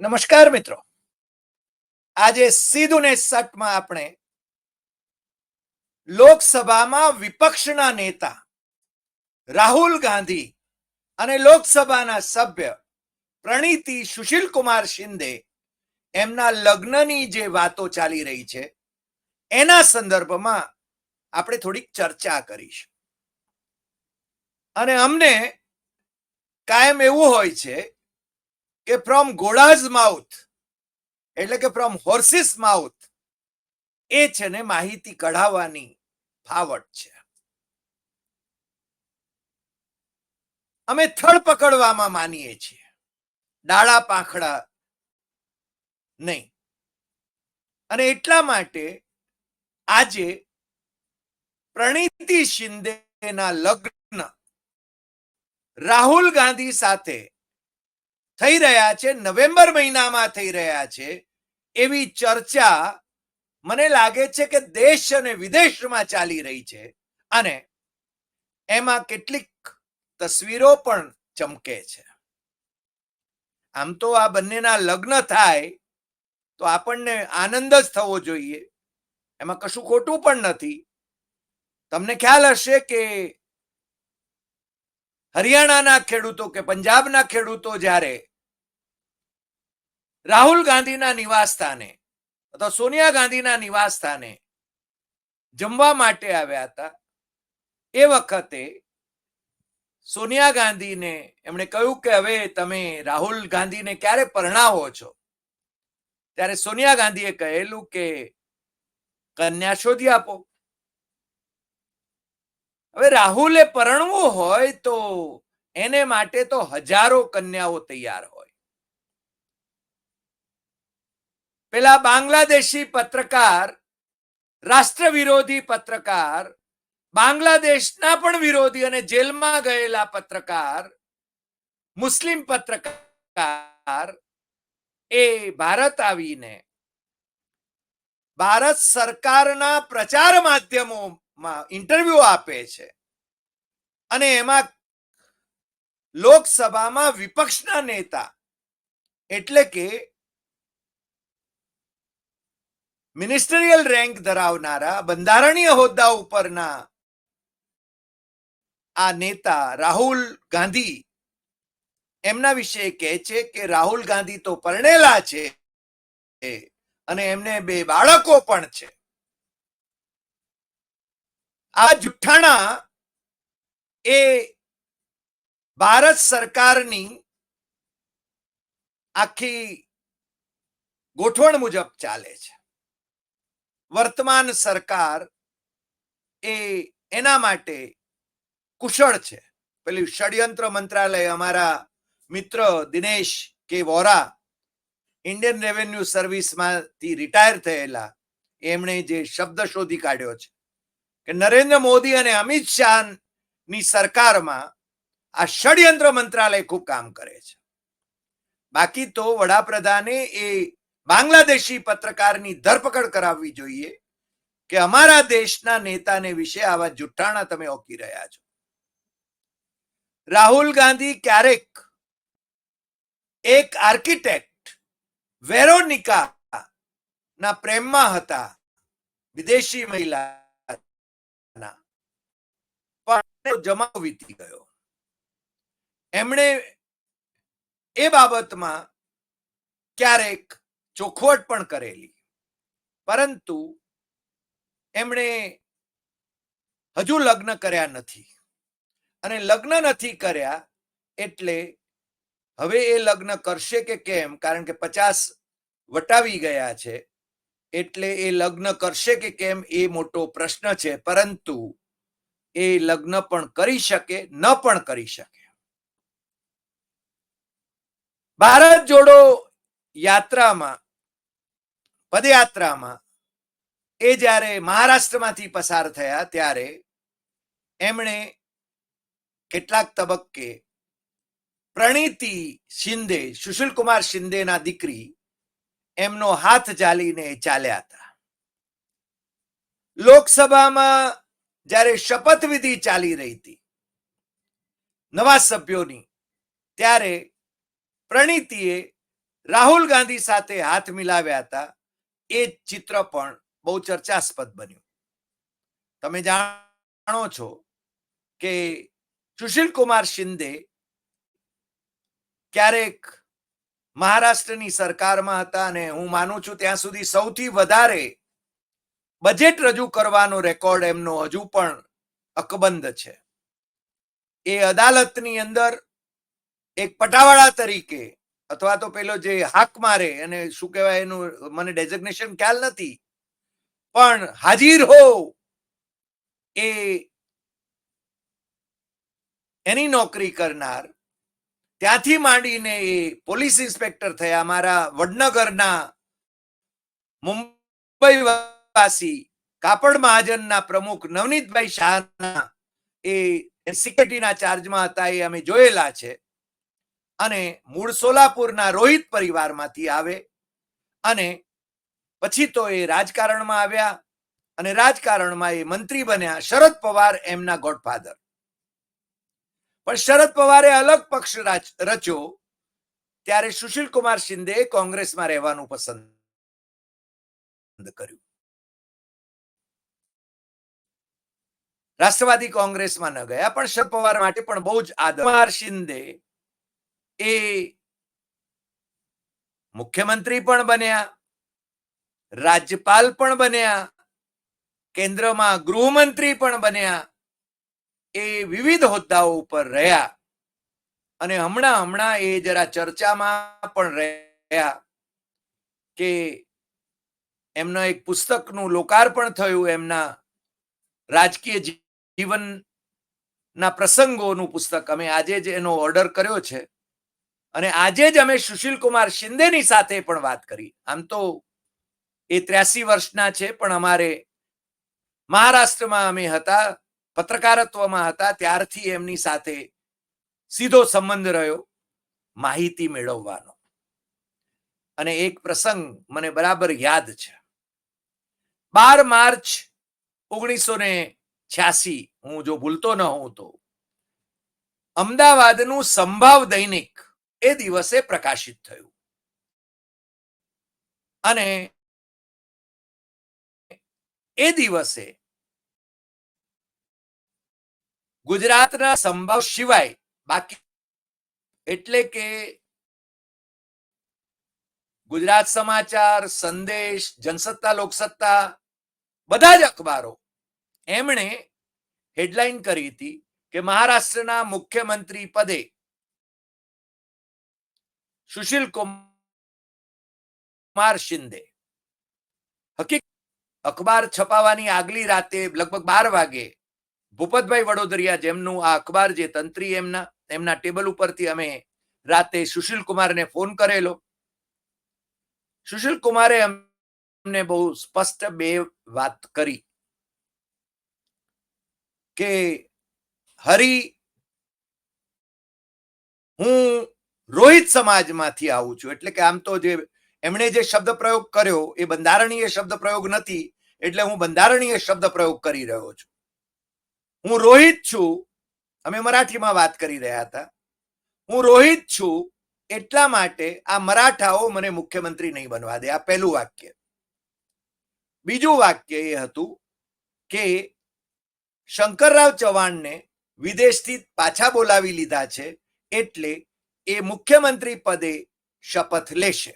નમસ્કાર મિત્રો. આજે સીધું ને સટમાં આપણે લોકસભામાં વિપક્ષના નેતા રાહુલ ગાંધી અને લોકસભાના સભ્ય પ્રણીતિ સુશીલ કુમાર શિંદે એમના લગ્નની જે વાતો ચાલી રહી છે, એના સંદર્ભમાં આપણે થોડીક ચર્ચા કરીશું. અને અમને કાયમ એવું હોય છે કે ફ્રોમ ઘોડાઝ માઉથ, એટલે કે ફ્રોમ હોર્સિસ માઉથ એ છે ને માહિતી કઢાવવાની ફાવટ છે. અમે થળ પકડવામાં માનીએ છીએ. ડાળા પાંખડા નહીં. અને એટલા માટે આજે પ્રણીતિ શિંદેના લગ્ન રાહુલ ગાંધી સાથે થઈ રહ્યા છે, નવેમ્બર મહિનામાં થઈ રહ્યા છે, એવી ચર્ચા મને લાગે છે કે દેશ અને વિદેશમાં ચાલી રહી છે. અને એમાં કેટલીક તસવીરો પણ ચમકે છે. આમ તો આ બંનેના લગ્ન થાય, તો આપણને આનંદ જ થવો જોઈએ. એમાં કશું ખોટું પણ નથી. તમને ખ્યાલ હશે કે હરિયાણાના ખેડૂતો કે પંજાબના ખેડૂતો જ્યારે રાહુલ ગાંધીના નિવાસ સ્થાને અથવા સોનિયા ગાંધીના નિવાસ સ્થાને જમવા માટે આવ્યા હતા, એ વખતે સોનિયા ગાંધીને એમણે કહ્યું કે હવે તમે રાહુલ ગાંધીને ક્યારે પરણાવો છો? ત્યારે સોનિયા ગાંધીએ કહેલું કે કન્યા શોધી આપો. હવે રાહુલે પરણવું હોય તો એને માટે તો હજારો કન્યાઓ તૈયાર હોય. પેલા બાંગ્લાદેશી પત્રકાર રાષ્ટ્ર વિરોધી પત્રકાર, બાંગ્લાદેશના પણ વિરોધી અને જેલમાં ગયેલા પત્રકાર, મુસ્લિમ પત્રકાર એ ભારત આવીને ભારત સરકારના પ્રચાર માધ્યમોમાં ઇન્ટરવ્યુ આપે છે. અને એમાં લોકસભામાં વિપક્ષના નેતા એટલે કે મિનિસ્ટરિયલ રેન્ક ધરાવનારા બંધારણીય હોદ્દા ઉપરના આ નેતા રાહુલ ગાંધી એમના વિશે કહે છે કે રાહુલ ગાંધી તો પરણેલા છે અને એમને બે બાળકો પણ છે. આ જુઠ્ઠાણા એ ભારત સરકારની આખી ગોઠવણ મુજબ ચાલે છે. વર્તમાન સરકાર એ એના માટે કુશળ છે. પેલું ષડયંત્ર મંત્રાલય અમારા મિત્ર Dinesh K Vora Indian revenue સર્વિસમાંથી retire થયેલા. એમણે જે શબ્દ શોધી કાઢ્યો છે. કે નરેન્દ્ર મોદી અને અમિત શાહની સરકારમાં આ ષડયંત્ર મંત્રાલય ખૂબ કામ કરે છે. બાકી તો વડાપ્રધાને એ બાંગ્લાદેશી પત્રકારની ધરપકડ કરાવવી જોઈએ કે અમારા દેશના નેતાને વિશે આવા જુઠ્ઠાણા તમે ઓકી રહ્યા છો. રાહુલ ગાંધી ક્યારેક એક આર્કિટેક્ટ વેરોનિકા ના પ્રેમમાં હતા, વિદેશી મહિલા પણ જમાવ વીતી ગયો. એમણે એ બાબતમાં ક્યારેક ચોખવટ પણ કરેલી. પરંતુ એમણે હજુ લગ્ન કર્યા નથી. અને લગ્ન નથી કર્યા એટલે હવે એ લગ્ન કરશે કે કેમ? કારણ કે પચાસ વટાવી ગયા છે. એટલે એ લગ્ન કરશે કે કેમ એ મોટો પ્રશ્ન છે. પરંતુ એ લગ્ન પણ કરી શકે, ન પણ કરી શકે. ભારત જોડો યાત્રામાં, પદયાત્રામાં એ જ્યારે મહારાષ્ટ્રમાંથી પસાર થયા ત્યારે એમણે કેટલાક તબક્કે પ્રણીતિ શિંદે સુશીલ કુમાર શિંદેના દીકરી એમનો હાથ ચાલીને ચાલ્યા હતા. લોકસભામાં જ્યારે શપથવિધિ ચાલી રહી હતી, નવા સભ્યોની, ત્યારે પ્રણીતિએ રાહુલ ગાંધી સાથે હાથ મિલાવ્યા હતા. એ ચિત્ર પણ બહુ ચર્ચાસ્પદ બન્યું. તમે જાણો છો કે સુશીલ કુમાર શિંદે ક્યારેક મહારાષ્ટ્રની સરકારમાં હતા અને હું માનું છું ત્યાં સુધી સૌથી વધારે બજેટ રજૂ કરવાનો રેકોર્ડ એમનો હજુ પણ અકબંધ છે. એ અદાલતની અંદર એક પટાવાળા તરીકે અથવા તો પેલો જે હાક મારે અને શું કહેવાય એનું મને ડેઝિગ્નેશન ખ્યાલ નથી, પણ હાજીર હો એ એની નોકરી કરનાર, ત્યાંથી માંડીને એ પોલીસ ઇન્સ્પેક્ટર થયા, મારા વડનગરના મુંબઈ વાસી કાપડ મહાજનના પ્રમુખ નવનીતભાઈ શાહના એ સિક્યુરિટીના ચાર્જમાં હતા, એ અમે જોયેલા છે. અને મૂળ સોલાપુરના રોહિત પરિવારમાંથી આવે અને પછી તો એ રાજકારણમાં આવ્યા અને રાજકારણમાં એ મંત્રી બન્યા શરદ પવાર એમના ગોડફાધર. પણ શરદ પવારે અલગ પક્ષ રચ્યો ત્યારે સુશીલ કુમાર શિંદે કોંગ્રેસમાં રહેવાનું પસંદ કર્યું. રાષ્ટ્રવાદી કોંગ્રેસમાં ન ગયા, પણ શરદ પવાર માટે પણ બહુ જ આદર. શિંદે એ મુખ્યમંત્રી પણ બન્યા, રાજ્યપાલ પણ બન્યા, કેન્દ્રમાં ગૃહમંત્રી પણ બન્યા, એ વિવિધ હોદ્દાઓ ઉપર રહ્યા. અને હમણાં હમણાં એ જરા ચર્ચામાં પણ રહ્યા કે એમના એક પુસ્તકનું લોકાર્પણ થયું એમના રાજકીય જીવનના પ્રસંગોનું પુસ્તક અમે આજે જ એનો ઓર્ડર કર્યો છે. અને આજે જ અમે સુશીલ કુમાર શિંદેની સાથે પણ વાત કરી. આમ તો એ ત્ર્યાસી વર્ષના છે, પણ અમારે મહારાષ્ટ્રમાં અમે હતા, પત્રકારત્વમાં હતા, ત્યારથી એમની સાથે સીધો સંબંધ રહ્યો, માહિતી મેળવવાનો. અને એક પ્રસંગ મને બરાબર યાદ છે. બાર માર્ચ ઓગણીસો છ્યાસી, હું જો ભૂલતો ન હોઉં તો. અમદાવાદનું સંભાવ દૈનિક એ દિવસે પ્રકાશિત થયું. અને એ દિવસે ગુજરાતના સંભાવ સિવાય બાકી એટલે કે ગુજરાત સમાચાર, સંદેશ, જનસત્તા, લોકસત્તા, બધા જ અખબારો એમણે હેડલાઇન કરી હતી કે મહારાષ્ટ્રના મુખ્યમંત્રી પદે સુશીલ કુમાર શિંદે. હકીકત, અખબાર છપાવાની આગલી રાતે લગભગ બાર વાગે ભૂપતભાઈ વડોદરિયા જેમનું આ અખબાર જે તંત્રી એમના એમના ટેબલ ઉપરથી અમે રાતે સુશીલ કુમારને ફોન કરેલો. સુશીલ કુમારે અમને બહુ સ્પષ્ટ બે વાત કરી. કે હરી, હું રોહિત સમાજમાંથી આવું છું. એટલે કે આમ તો જે એમણે જે શબ્દ પ્રયોગ કર્યો, એ બંધારણીય શબ્દ પ્રયોગ નથી, એટલે હું બંધારણીય શબ્દ પ્રયોગ કરી રહ્યો છું. હું રોહિત છું, અમે મરાઠીમાં વાત કરી રહ્યા હતા. હું રોહિત છું, એટલા માટે આ મરાઠાઓ મને મુખ્યમંત્રી નહીં બનવા દે. આ પહેલું વાક્ય. બીજું વાક્ય એ હતું કે શંકરરાવ ચૌહાણને વિદેશથી પાછા બોલાવી લીધા છે એટલે એ મુખ્યમંત્રી પદે શપથ લેશે.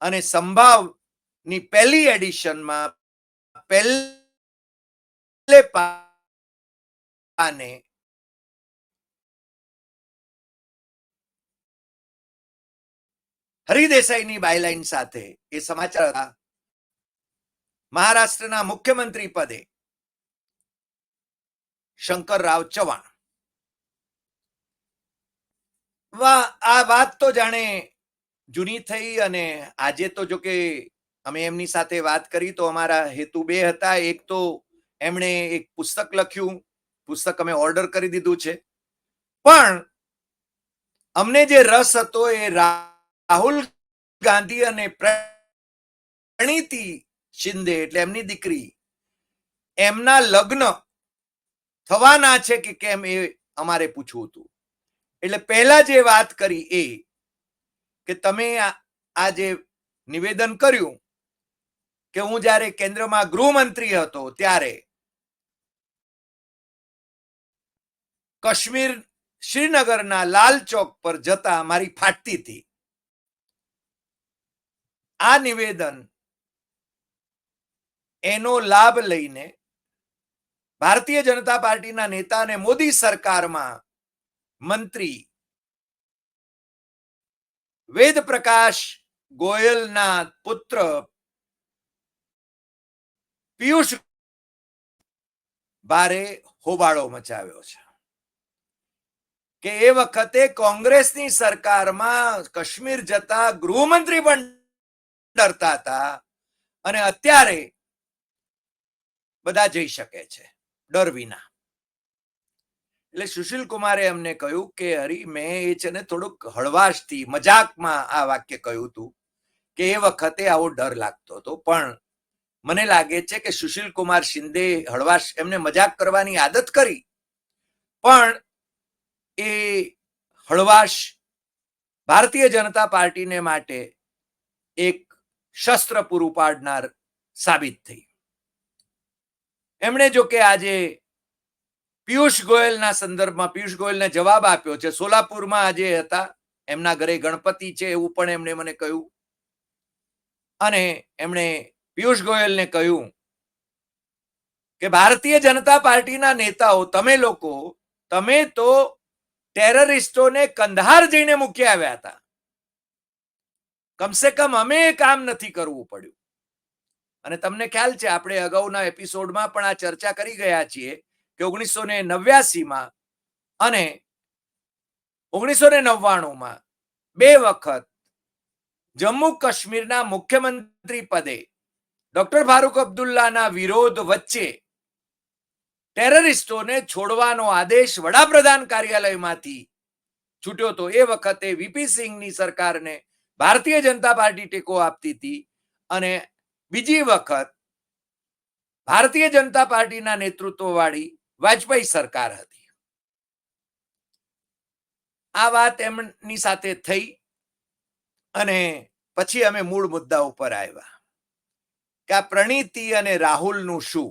અને સંભાવની પહેલી એડિશનમાં પહેલે પાને હરિદેસાઈની બાયલાઈન સાથે એ સમાચાર મહારાષ્ટ્રના મુખ્યમંત્રી પદે શંકરરાવ ચવાણ વાહ આ વાત તો જાણે જૂની થઈ અને આજે તો જો કે અમે એમની સાથે વાત કરી તો અમારા હેતુ બે હતા. એક તો એમણે એક પુસ્તક લખ્યું. પુસ્તક અમે ઓર્ડર કરી દીધું છે. પણ અમને જે રસ હતો એ રાહુલ ગાંધી અને પ્રણીતિ શિંદે, એટલે એમની દીકરી, એમના લગ્ન થવાના છે કે કેમ એ અમારે પૂછવું હતું. એટલે પહેલા જે વાત કરી એ કે તમે આ જે નિવેદન કર્યું કે હું જ્યારે કેન્દ્રમાં ગૃહમંત્રી હતો ત્યારે કાશ્મીર શ્રીનગરના લાલ ચોક પર જતા મારી ફાટતી હતી. આ નિવેદન એનો લાભ લઈને ભારતીય જનતા પાર્ટીના નેતા અને મોદી સરકારમાં મંત્રી વેદ પ્રકાશ ગોયલના પુત્ર પિયુષ ભારે હોબાળો મચાવ્યો છે. કે એ વખતે કોંગ્રેસની સરકારમાં કાશ્મીર જતા ગૃહમંત્રી પણ ડરતા હતા અને અત્યારે બધા જઈ શકે છે. ડર વિના. એટલે સુશીલ કુમારે અમને કહ્યું કે હરી મેં એ છે ને થોડુંક હળવાશથી, મજાકમાં આ વાક્ય કહ્યું હતું કે, એ વખતે આવો ડર લાગતો હતો. પણ મને લાગે છે કે સુશીલ કુમાર શિંદે હળવાશ એમને મજાક કરવાની આદત કરી. પણ એ હળવાશ ભારતીય જનતા પાર્ટીને માટે એક શસ્ત્ર પૂરું પાડનાર સાબિત થઈ. એમણે જો કે આજે પિયુષ ગોયલના સંદર્ભમાં, પિયુષ ગોયલને જવાબ આપ્યો છે. સોલાપુરમાં આજે હતા. એમના ઘરે ગણપતિ છે એવું પણ એમણે મને કહ્યું. અને એમણે પિયુષ ગોયલને કહ્યું કે, ભારતીય જનતા પાર્ટીના નેતાઓ, તમે લોકો, તમે તો ટેરરિસ્ટોને કંધાર જઈને મૂકી આવ્યા હતા. કમસે કમ અમે કામ નથી કરવું પડ્યું. અને તમને ખ્યાલ છે, આપણે અગાઉના એપિસોડમાં પણ આ ચર્ચા કરી ગયા છીએ કે ઓગણીસો ને નવ્યાસીમાં અને ઓગણીસો ને નવ્વાણુંમાં બે વખત જમ્મુ કાશ્મીરના મુખ્યમંત્રી પદે ડોક્ટર ફારૂક અબ્દુલ્લાના વિરોધ વચ્ચે ટેરરિસ્ટોને છોડવાનો આદેશ વડાપ્રધાન કાર્યાલયમાંથી છૂટ્યો તો એ વખતે વીપી સિંહની સરકારને ભારતીય જનતા પાર્ટી ટેકો આપતી હતી અને બીજી વખત ભારતીય જનતા પાર્ટીના નેતૃત્વવાળી વાજપેયી સરકાર હતી. આ વાત એમની સાથે થઈ અને પછી અમે મૂળ મુદ્દા ઉપર આવ્યા કે આ પ્રણીતિ અને રાહુલનું શું?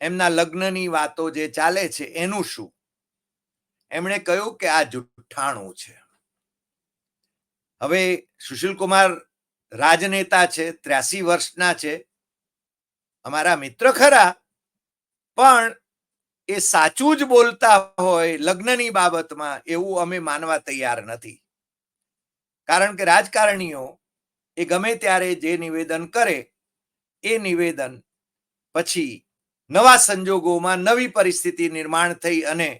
એમના લગ્નની વાતો જે ચાલે છે એનું શું? એમણે કહ્યું કે આ જુઠ્ઠાણું છે. હવે સુશીલ કુમાર રાજનેતા છે, ત્ર્યાસી વર્ષના છે. અમારા મિત્ર ખરા, પણ એ સાચું જ બોલતા હોય લગ્નની બાબતમાં એવું અમે માનવા તૈયાર નથી. કારણ કે રાજકારણીઓ એ ગમે ત્યારે જે નિવેદન કરે, એ નિવેદન પછી નવા સંજોગોમાં નવી પરિસ્થિતિ નિર્માણ થઈ અને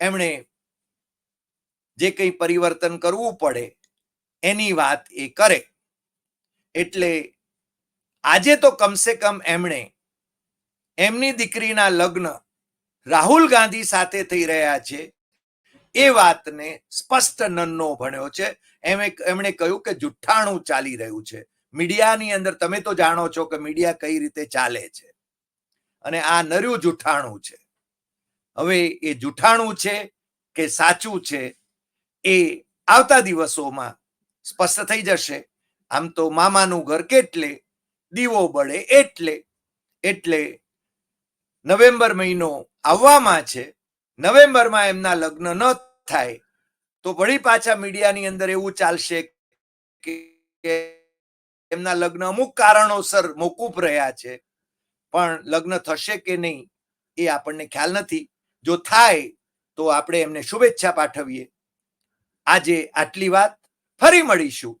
એમણે જે કંઈ પરિવર્તન કરવું પડે, એની વાત એ કરે. એટલે આજે તો કમસે કમ એમણે એમની દીકરીના લગ્ન રાહુલ ગાંધી સાથે થઈ રહ્યા છે. એ વાતને સ્પષ્ટ નન્નો ભણ્યો છે. એમે એમણે કહ્યું કે જુઠ્ઠાણું ચાલી રહ્યું છે. મીડિયાની અંદર તમે તો જાણો છો કે મીડિયા કઈ રીતે ચાલે છે. અને આ નર્યું જુઠ્ઠાણું છે. હવે એ જુઠ્ઠાણું છે કે સાચું છે એ આવતા દિવસોમાં સ્પષ્ટ થઈ જશે. આમ તો મામાનું ઘર કેટલે? દીવો બળે એટલે. એટલે નવેમ્બર મહિનો આવવામાં છે. નવેમ્બરમાં એમના લગ્ન ન થાય. તો વળી પાછા મીડિયાની અંદર એવું ચાલશે કે એમના લગ્ન અમુક કારણોસર મોકૂફ રહ્યા છે. પણ લગ્ન થશે કે નહીં એ આપણને ખ્યાલ નથી. જો થાય તો આપણે એમને શુભેચ્છા પાઠવીએ. આજે આટલી વાત. ફરી મળીશું.